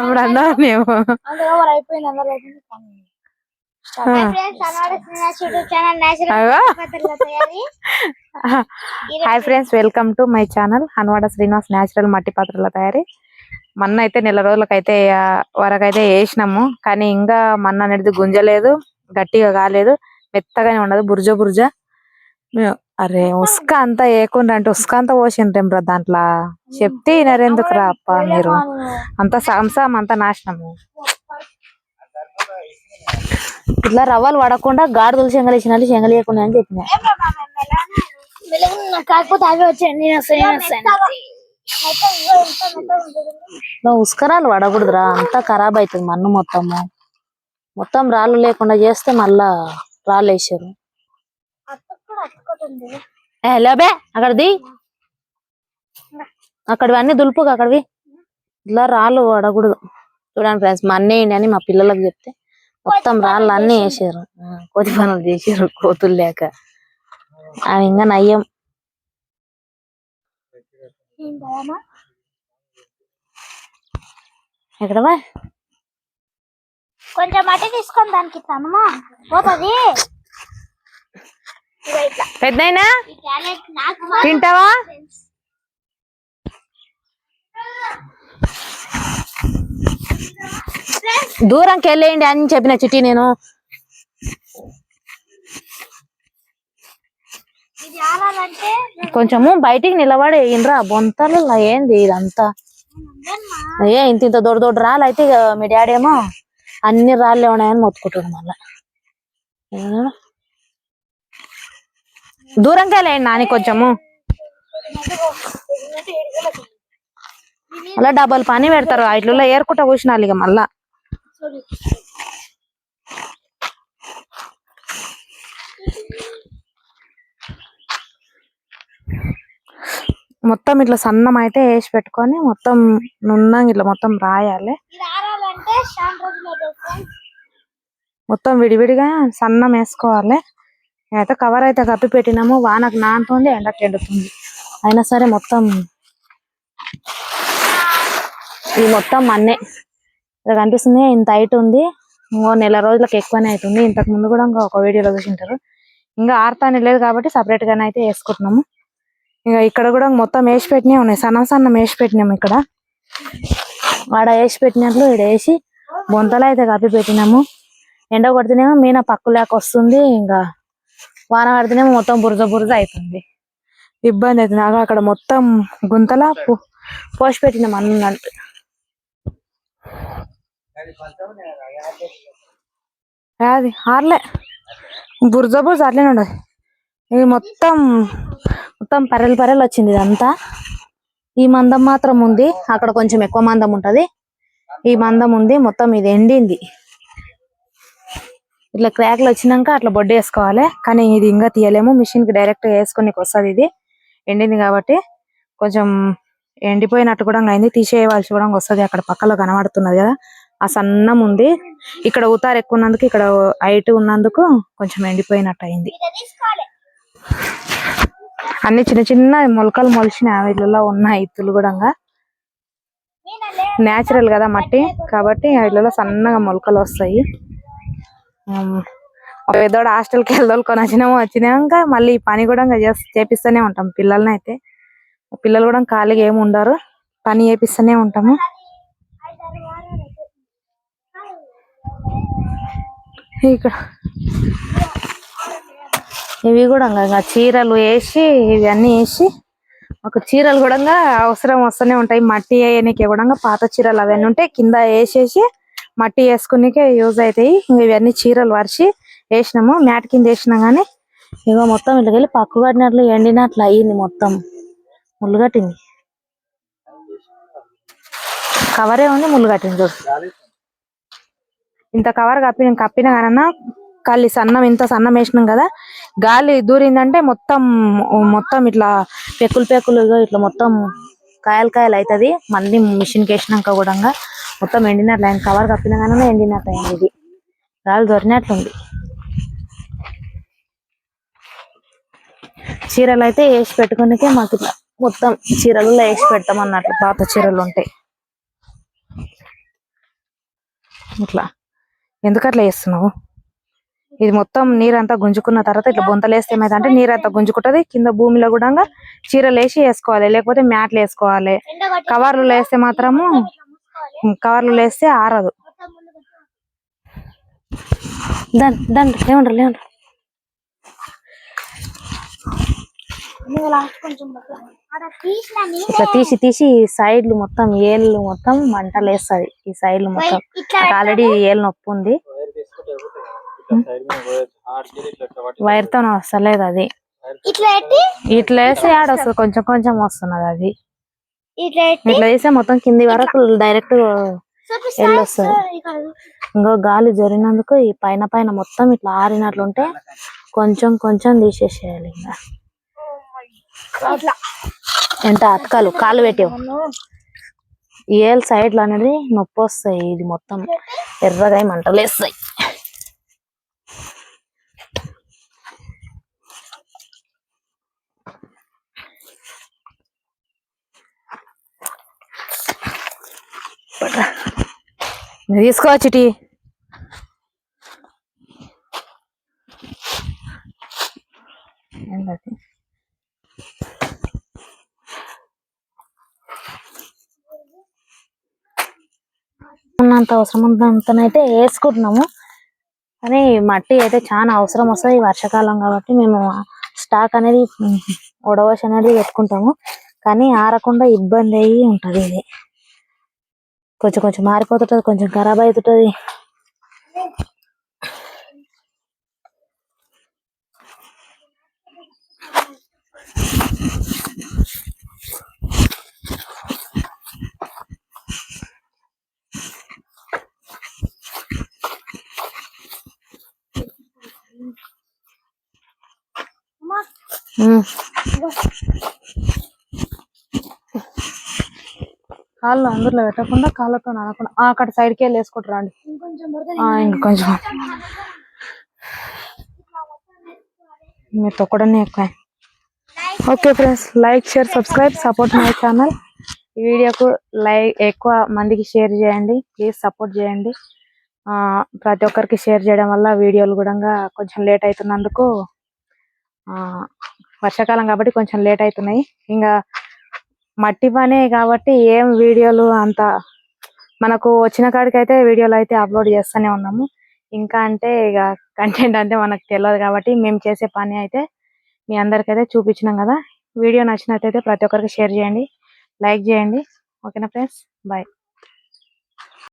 అప్పుడు అయిపోయింది అయిపోయింది. Hi friends welcome to my channel Hanwada Srinivas natural మట్టి పాత్రల తయారీ. మన్న అయితే నెల రోజులకైతే వరకైతే వేసినాము కానీ ఇంకా మన్న అనేది గుంజలేదు గట్టిగా కాలేదు మెత్తగానే ఉండదు బుర్జ బుర్జ. మేము, అరే ఉస్క అంతా వేయకుండా అంటే ఉస్క అంతా పోసిండ్రేం రా దాంట్లో? చెప్తే వినరెందుకు రా అప్ప మీరు? అంత సంసం అంత నాశనము. ఇట్లా రవ్వలు పడకుండా గాడిదలు శంగలేసినట్లు శంగలేయకుండా అని చెప్పిన. కాకపోతే అవి వచ్చాయి. ఉస్కరాలు పడకూడదురా. అంతా ఖరాబ్ అవుతుంది మన్ను మొత్తము. మొత్తం రాళ్ళు లేకుండా చేస్తే మళ్ళా రాళ్ళు వేసారు. లేబే అక్కడిది. అక్కడివి అన్ని దులుపుగా అక్కడివి. ఇట్లా రాళ్ళు పడకూడదు చూడండి ఫ్రెండ్స్ మన్నేయండి అని మా పిల్లలకు చెప్తే మొత్తం రాళ్ళు అన్ని వేసారు. కోతి పనులు చేసారు కోతులు లేక. అవి ఇంకా నయ్యం. ఎక్కడవా కొంచెం మట్టి తీసుకొని దానికి ఇస్తానమ్మా. పోతుంది. పెద్దయినా? తింటావా? దూరంకి వెళ్ళేయండి అని చెప్పిన చిట్టి నేను. కొంచెము బయటికి నిలబడి వేయండిరా బొంతలు ఏంది ఇదంతా? ఏ ఇంత ఇంత దొడ్డు దొడ్డు రాళ్ళు అయితే మీ డాడీ ఏమో అన్ని రాళ్ళు ఉన్నాయని మొత్తుకుంటాడు మళ్ళా. దూరంకి వెళ్ళేయండి నాని కొంచెము. అలా డబల్ పని పెడతారు. ఇట్లలో ఏరుకుంటా కూర్చున్నాను ఇక మళ్ళా. మొత్తం ఇట్లా సన్నం అయితే వేసి పెట్టుకొని మొత్తం నున్నంగా ఇట్లా మొత్తం రాయాలి. మొత్తం విడివిడిగా సన్నం వేసుకోవాలి. అయితే కవర్ అయితే కప్పి పెట్టినాము. వానకు నానుతుంది ఎండకు ఎండుతుంది. అయినా సరే మొత్తం ఇది మొత్తం మన్నే. ఇక్కడ కనిపిస్తుంది ఇంత హైట్ ఉంది. ఇంకో నెల రోజులకు ఎక్కువనే అవుతుంది. ఇంతకు ముందు కూడా ఇంకా ఒక వీడియోలో చూసింటారు. ఇంకా ఆడతానే లేదు కాబట్టి సపరేట్గానే అయితే వేసుకుంటున్నాము. ఇంకా ఇక్కడ కూడా మొత్తం వేసి పెట్టినవి ఉన్నాయి. సన్న సన్న వేసి పెట్టినాము ఇక్కడ. ఆడ వేసి పెట్టినట్లు ఇక్కడ వేసి బొంతలు అయితే కప్పి పెట్టినాము. ఎండ కొడితేనేమో మీన పక్కు లేక వస్తుంది. ఇంకా వాన పడితేనే మొత్తం బురద బురద అవుతుంది ఇబ్బంది అవుతుంది. నాకు అక్కడ మొత్తం గుంతలా పోసి పెట్టినాం అన్నట్టు అది ఆర్లే. బురద బురద అట్లనే ఉండదు ఇది మొత్తం మొత్తం పర్రెలు పరెలు వచ్చింది ఇదంతా. ఈ మందం మాత్రం ఉంది. అక్కడ కొంచెం ఎక్కువ మందం ఉంటది. ఈ మందం ఉంది. మొత్తం ఇది ఎండింది. ఇట్లా క్రాక్లు వచ్చినాక అట్లా బొడ్డు వేసుకోవాలి. కానీ ఇది ఇంకా తీయలేము. మిషన్కి డైరెక్ట్ వేసుకొని వస్తుంది ఇది. ఎండింది కాబట్టి కొంచెం ఎండిపోయినట్టు కూడా అయింది. తీసేయవలసి కూడా వస్తుంది. అక్కడ పక్కలో కనబడుతున్నది కదా. ఆ సన్నం ఉంది. ఇక్కడ ఉతారు ఎక్కువ ఉన్నందుకు ఇక్కడ హైట్ ఉన్నందుకు కొంచెం ఎండిపోయినట్టు అయింది. అన్ని చిన్న చిన్న మొలకలు మొలిచినాయి. వీళ్ళలో ఉన్నాయి. ఇత్తులు కూడా మీనలే నేచురల్ కదా మట్టి. కాబట్టి వీళ్ళలో సన్నగా మొలకలు వస్తాయి. ఒక పెద్దోడు హాస్టల్కి వెళ్ళదోలుకొని వచ్చినాము వచ్చినాక మళ్ళీ ఈ పని కూడా ఇంకా చేపిస్తూనే ఉంటాం. పిల్లల్ని అయితే పిల్లలు కూడా ఖాళీగా ఏమి ఉండరు. పని చేపిస్తూనే ఉంటాము. ఇక్కడ ఇవి కూడా ఇంకా చీరలు వేసి ఇవి అన్ని వేసి ఒక చీరలు కూడా అవసరం వస్తూనే ఉంటాయి. మట్టి వేయనీకి కూడా పాత చీరలు అవన్నీ ఉంటాయి కింద వేసేసి మట్టి వేసుకునికే యూజ్ అవుతాయి. ఇంకా ఇవన్నీ చీరలు వరిచి వేసినాము. మ్యాట్ కింద వేసినా కానీ ఇగో మొత్తం ఇళ్ళకెళ్ళి వెళ్ళి పక్కు కట్టినట్లు ఎండినట్లు అయ్యింది మొత్తం. ముళ్ళు కట్టింది. కవరే ఉంది ముళ్ళు కట్టింది చూడు. ఇంత కవర్ కప్పిన కప్పిన కానన్నా కళ్ళి సన్నం ఇంత సన్నం వేసినాం కదా. గాలి దూరిందంటే మొత్తం మొత్తం ఇట్లా పెక్కులు పెక్కులుగా ఇట్లా మొత్తం కాయలు కాయలు అవుతుంది. మళ్ళీ మిషన్కి వేసినాక కూడా మొత్తం ఎండినట్లు ఆయన కవర్ కప్పిన కానీ ఎండినట్లు అయింది ఇది. గాలి దొరినట్లుంది చీరలు అయితే వేసి పెట్టుకునికే మాకు ఇట్లా మొత్తం చీరలలో వేసి పెడతాం అన్నట్లు పాత చీరలు ఉంటాయి ఇట్లా. ఎందుకు అట్లా వేస్తున్నావు? ఇది మొత్తం నీరంతా గుంజుకున్న తర్వాత ఇట్లా బొంతలు వేస్తే ఏమైందంటే నీరంతా గుంజుకుంటది కింద భూమిలో కూడా చీరలు వేసి వేసుకోవాలి లేకపోతే మ్యాట్లు వేసుకోవాలి. కవర్లు వేస్తే మాత్రము కవర్లు వేస్తే ఆరదు. లేవండ్రు లేవండ్రు. ఇట్లా తీసి తీసి సైడ్లు మొత్తం ఏళ్ళు మొత్తం మంటలు వేస్తుంది ఈ సైడ్లు మొత్తం. ఆల్రెడీ ఏళ్ళు నొప్పి ఉంది. వైర్ తీసుకుంటే అయిపోతుంది కదా. ఇట్లా సైడ్ మీద వైర్ హార్డ్ చేసి ఇట్లా ఇట్లా పట్టి వైర్తో వస్తలేదు అది. ఇట్లా వేస్తే ఆడ వస్తుంది. కొంచెం కొంచెం వస్తున్నది అది. ఇట్లా వేస్తే మొత్తం కింది వరకు డైరెక్ట్ ఇక్కడ ఇంకో గాలి జరిగినందుకు ఈ పైన పైన మొత్తం ఇట్లా ఆరినట్లుంటే కొంచెం కొంచెం తీసేసేయాలి ఇంకా. ఎంత అతకాలు కాలు పెట్టావు. ఏల్ సైడ్లు అనేది నొప్పి వస్తాయి ఇది మొత్తం ఎర్రగా మంటలు వేస్తాయి తీసుకోవచ్చు టీ ఏంటది ఉన్నంత అవసరం ఉన్నంతనైతే వేసుకుంటున్నాము. కానీ మట్టి అయితే చాలా అవసరం వస్తుంది వర్షాకాలం కాబట్టి మేము స్టాక్ అనేది ఉడవశ అనేది పెట్టుకుంటాము. కానీ ఆరకుండా ఇబ్బంది అయ్యి ఉంటది ఇది. కొంచెం కొంచెం మారిపోతుంటది కొంచెం ఖరాబ్ అవుతుంటది ఉమ్. కాళ్ళు అందులో పెట్టకుండా కాళ్ళతో అనకుండా అక్కడ సైడ్కి వెళ్ళి వేసుకుంటారు అండి ఇంకొంచెం మీరు తొక్కడనే ఎక్కువ. Okay friends like share subscribe support my channel. ఈ వీడియోకు లైక్ ఎక్కువ మందికి షేర్ చేయండి. ప్లీజ్ సపోర్ట్ చేయండి. ప్రతి ఒక్కరికి షేర్ చేయడం వల్ల వీడియోలు కూడా కొంచెం లేట్ అవుతున్నందుకు వర్షాకాలం కాబట్టి కొంచెం లేట్ అవుతున్నాయి. ఇంకా మట్టి పనే కాబట్టి ఏం వీడియోలు అంత మనకు వచ్చిన కాడికి అయితే వీడియోలు అయితే అప్లోడ్ చేస్తూనే ఉన్నాము. ఇంకా అంటే ఇక కంటెంట్ అంటే మనకు తెలియదు కాబట్టి మేము చేసే పని అయితే మీ అందరికైతే చూపించినాం కదా. వీడియో నచ్చినట్లయితే ప్రతి ఒక్కరికి షేర్ చేయండి లైక్ చేయండి. ఓకేనా ఫ్రెండ్స్? బాయ్.